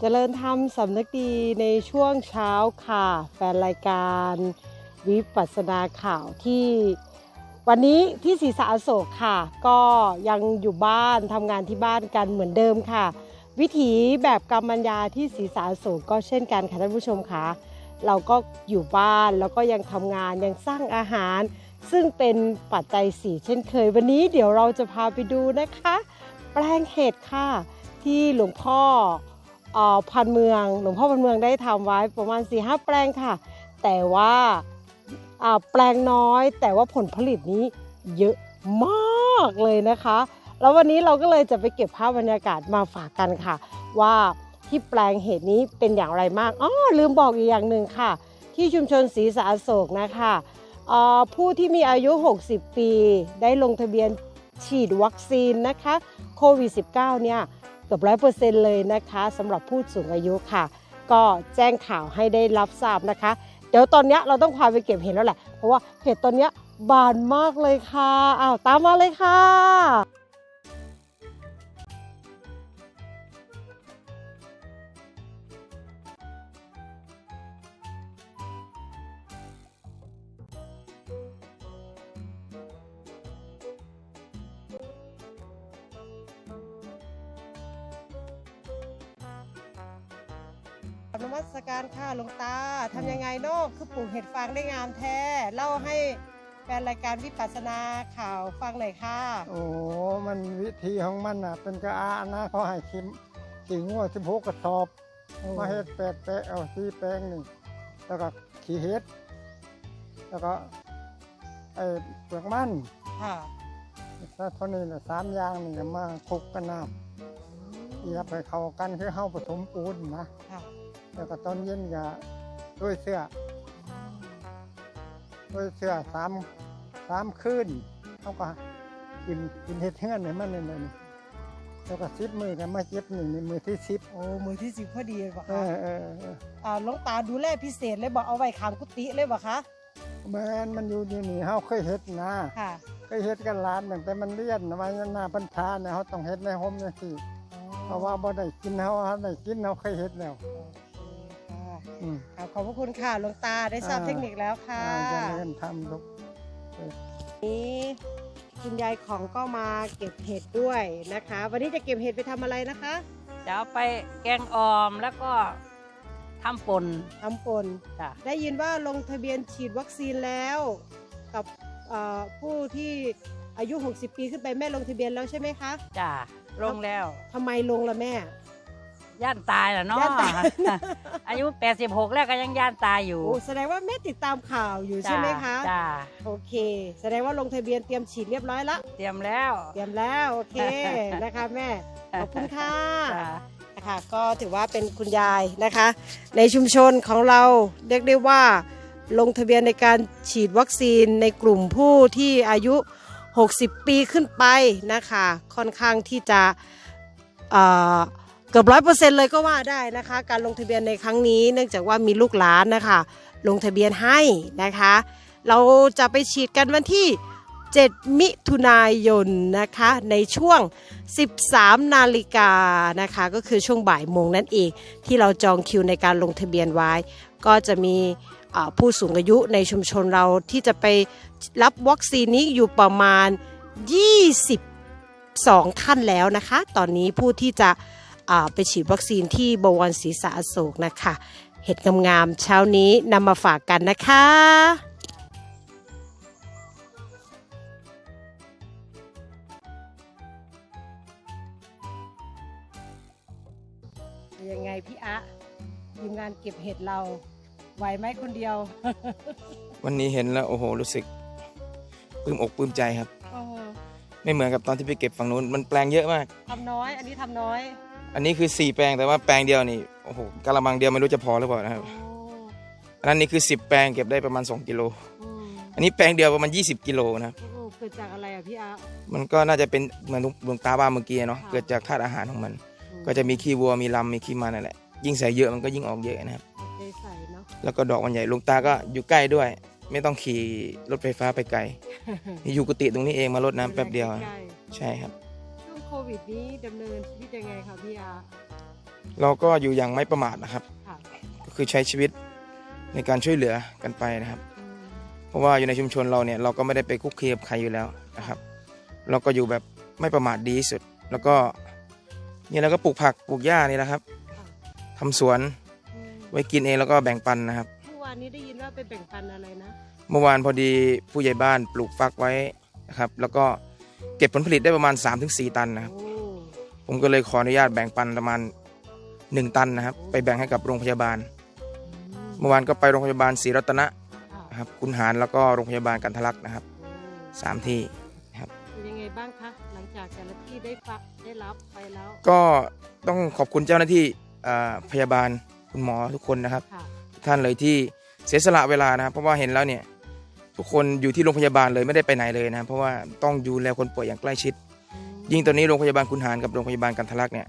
เจริญธรรมสำนึกดีในช่วงเช้าค่ะ แฟนรายการวิปัสสนาข่าวที่ วันนี้ที่ศรีสะอโศกค่ะ ก็ยังอยู่บ้านทำงานที่บ้านกันเหมือนเดิมค่ะ วิถีแบบกรรมัญญาที่ศรีสะอโศกก็เช่นกันค่ะท่านผู้ชมค่ะเราก็อยู่บ้านแล้วก็ยังทำงานยังสร้างอาหาร ซึ่งเป็นปัจจัยสี่เช่นเคย วันนี้เดี๋ยวเราจะพาไปดูนะคะ แปลงเห็ดค่ะ ที่หลวงพ่อ พันเมือง หลวงพ่อพันเมืองได้ทำไว้ประมาณ4ีหแปลงค่ะ แต่ว่าแปลงน้อย แต่ว่าผลผลิตนี้เยอะมากเลยนะคะ แล้ววันนี้เราก็เลยจะไปเก็บภาพบรรยากาศมาฝากกันค่ะ ว่าที่แปลงเห็ดนี้เป็นอย่างไรมากอ๋อลืมบอกอีกอย่างหนึ่งค่ะ ที่ชุมชนศรีสะโศกนะคะผู้ที่มีอายุ 60 ปี ได้ลงทะเบียนฉีดวัคซีนนะคะโควิด -19 เนี่ย เกือบร้อยเปอร์เซ็นต์เลยนะคะสำหรับผู้สูงอายุค่ะ ก็แจ้งข่าวให้ได้รับทราบนะคะ เดี๋ยวตอนนี้เราต้องพาไปเก็บเห็ดแล้วแหละ เพราะว่าเห็ดตอนนี้บานมากเลยค่ะอ้าวตามมาเลยค่ะ นมัสการค่ะหลวงตาทำยังไงเนาะคือปลูกเห็ดฟางได้งามแท้ เล่าให้แฟนรายการวิปัสสนาข่าวฟังหน่อยค่ะ โอ้มันวิธีของมันอะ เป็นกระอานะเขาให้คิมขี่งัวสิบหกกระสอบ มาเฮ็ดแปดแปลงเอาสี่แปลงหนึ่งแล้วก็ขี้เห็ด แล้วก็ไอ้เปลือกมันค่ะถ้าเท่านี้แหละสามอย่างนี่ก็มาคลุกกันน้ำ เอียบให้เข้ากันคือเข้าผสมปูนนะค่ะแล้วก็ตอนเย็นก็ด้วยเสื้อด้วยเสื้อสามสามคืนเขาก็กินกินเห็ดเฮือนเนี่ยมันเนี่ยนี่แล้วก็ซิบมือกันมาเจ็บหนึ่งในมือที่ซิบโอ้มือที่สิบพอดีเลยบอกเอคะอเออเอออ่าหลวงตาดูแลพิเศษเลยบอกเอาไว้ขางกุฏิเลยบอกคะแมนมันอยู่อยู่นี่เขาเคยเฮ็ดนะ ค่ะเคยเฮ็ดกันร้านหนึ่งแต่มันเลี่ยนมาหน้าพันธาเนี่ยเขาต้องเฮ็ดในห่มเนี่ยสิ เพราะว่าบ่ได้กินเขาเขาได้กินเขาเคยเฮ็ดแล้วโอเคค่ะอืมครับขอบพระคุณค่ะหลวงตาได้ทราบอ่าเทคนิคแล้วค่ะอ่าจะเรียนทำทุกนี้คุณยายของก็มาเก็บเห็ดด้วยนะคะ วันนี้จะเก็บเห็ดไปทำอะไรนะคะจะเอาไปแกงออมแล้วก็ทำป่นทำปนจ้ะได้ยินว่าลงทะเบียนฉีดวัคซีนแล้วกับเอ่อผู้ที่ อายุ 60 ปีขึ้นไปแม่ลงทะเบียนแล้วใช่ไหมคะจ้ะลงแล้วทำไมลงละแม่ ย่านตายแล้วเนาะย่านตาย อายุ 86 แล้วก็ยังย่านตายอยู่โอ้แสดงว่าแม่ติดตามข่าวอยู่จ้ะใช่ไหมคะจ้ะโอเค แสดงว่าลงทะเบียนเตรียมฉีดเรียบร้อยละเตรียมแล้ว เตรียมแล้วโอเคนะคะแม่ขอบคุณค่ะจ้ะนะคะก็ถือว่าเป็นคุณยายนะคะ ในชุมชนของเราเรียกได้ว่าลงทะเบียนในการฉีดวัคซีนในกลุ่มผู้ที่อายุ 60 ปีขึ้นไปนะคะ ค่อนข้างที่จะเกือบร้อยเปอร์เซ็นต์เลยก็ว่าได้นะคะ การลงทะเบียนในครั้งนี้ เนื่องจากว่ามีลูกหลานนะคะ ลงทะเบียนให้นะคะ เราจะไปฉีดกันวันที่ 7 มิถุนายนนะคะ ในช่วง 13 นาฬิกานะคะ ก็คือช่วงบ่ายโมงนั่นเอง ที่เราจองคิวในการลงทะเบียนไว้ ก็จะมีผู้สูงอายุในชุมชนเราที่จะไป รับวัคซีนนี้อยู่ประมาณ 22 ท่านแล้วนะคะ ตอนนี้ผู้ที่จะไปฉีดวัคซีนที่บวรศรีสาอโศกนะคะ เห็ดงามๆเช้านี้นำมาฝากกันนะคะยังไงพี่อะทีมงานเก็บเห็ดเราไหวไหมคนเดียว วันนี้เห็นแล้ว โอ้โห รู้สึก ปลื้มอกปลื้มใจครับ โอ้โหไม่เหมือนกับตอนที่ไปเก็บฝั่งนู้นมันแปลงเยอะมาก ทำน้อย อันนี้ทำน้อยอันนี้คือ4แปลงแต่ว่าแปลงเดียวนี่โอ้โหกะละมังเดียวไม่รู้จะพอหรือเปล่านะครับโอ้อันนั้นนี่คือ 10 แปลงเก็บได้ประมาณ 2 กิโล อืมอันนี้แปลงเดียวประมาณ 20 กิโลนะครับ โอ้โหเกิดจากอะไรอะพี่อะมันก็น่าจะเป็นเหมือนหลวงตาบ้าเมื่อกี้เนาะค่ะ เกิดจากธาตุอาหารของมัน อืมก็จะมีขี้วัวมีลำมีขี้มันนั่นแหละยิ่งใส่เยอะมันก็ยิ่งออกเยอะนะครับ ใจใส่เนาะแล้วก็ดอกมันใหญ่หลวงตาก็อยู่ใกล้ด้วย ไม่ต้องขี่รถไฟฟ้าไปไกลอยู่กุฏิตรงนี้เองมารดน้ำแป๊บเดียว ใกล้ใช่ครับ ๆช่วงโควิดนี้ดำเนินชีวิตยังไงคะพี่อะเราก็อยู่อย่างไม่ประมาทนะครับ ค่ะก็คือใช้ชีวิตในการช่วยเหลือกันไปนะครับ อืมเพราะว่าอยู่ในชุมชนเราเนี่ยเราก็ไม่ได้ไปคุกคีกับใครอยู่แล้วนะครับ เราก็อยู่แบบไม่ประมาทดีที่สุด แล้วก็เนี่ยเราก็ปลูกผักปลูกหญ้านี่แหละครับทำสวนอืมไว้กินเองแล้วก็แบ่งปันนะครับเมื่อวานนี้ได้ยินว่าไปแบ่งปันอะไรนะ เมื่อวานพอดีผู้ใหญ่บ้านปลูกฟักไว้นะครับ แล้วก็เก็บผลผลิตได้ประมาณ 3-4 ตันนะครับโอ้ผมก็เลยขออนุญาตแบ่งปันประมาณ 1 ตันนะครับ ไปแบ่งให้กับโรงพยาบาลอืมเมื่อวานก็ไปโรงพยาบาลศรีรัตนะค่ะนะครับ คุณหารแล้วก็โรงพยาบาลกันทะลักนะครับโอ้สามที่เป็นยังไงบ้างคะหลังจากแต่ละที่ได้ฟักได้รับไปแล้ว ก็ต้องขอบคุณเจ้าหน้าที่อ่าพยาบาลคุณหมอทุกคนนะครับค่ะทุกท่านเลยที่ เสียสละเวลานะครับ เพราะว่าเห็นแล้วเนี่ยทุกคนอยู่ที่โรงพยาบาลเลยไม่ได้ไปไหนเลยนะครับเพราะว่าต้องดูแลคนป่วยอย่างใกล้ชิดอืมยิ่งตอนนี้โรงพยาบาลคุณหารกับโรงพยาบาลกันทะลักเนี่ย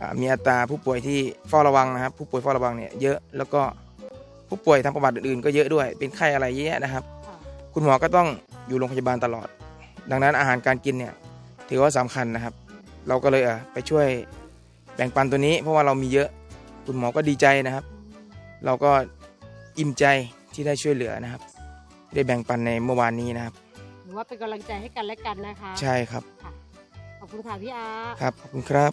อ่ามีอัตราผู้ป่วยที่เฝ้าระวังนะครับ ผู้ป่วยเฝ้าระวังเนี่ยเยอะแล้วก็ผู้ป่วยทางประวัติอื่นๆก็เยอะด้วย เป็นไข้อะไรเยอะแยะนะครับค่ะคุณหมอก็ต้องอยู่โรงพยาบาลตลอด ดังนั้นอาหารการกินเนี่ยถือว่าสำคัญนะครับ เราก็เลยเอ่อไปช่วยแบ่งปันตัวนี้ เพราะว่าเรามีเยอะคุณหมอก็ดีใจนะครับ เราก็ อิ่มใจที่ได้ช่วยเหลือนะครับ ได้แบ่งปันในเมื่อวานนี้นะครับหรือว่าเป็นกำลังใจให้กันและกันนะคะ ใช่ครับ ขอบคุณค่ะพี่อาครับขอบคุณครับ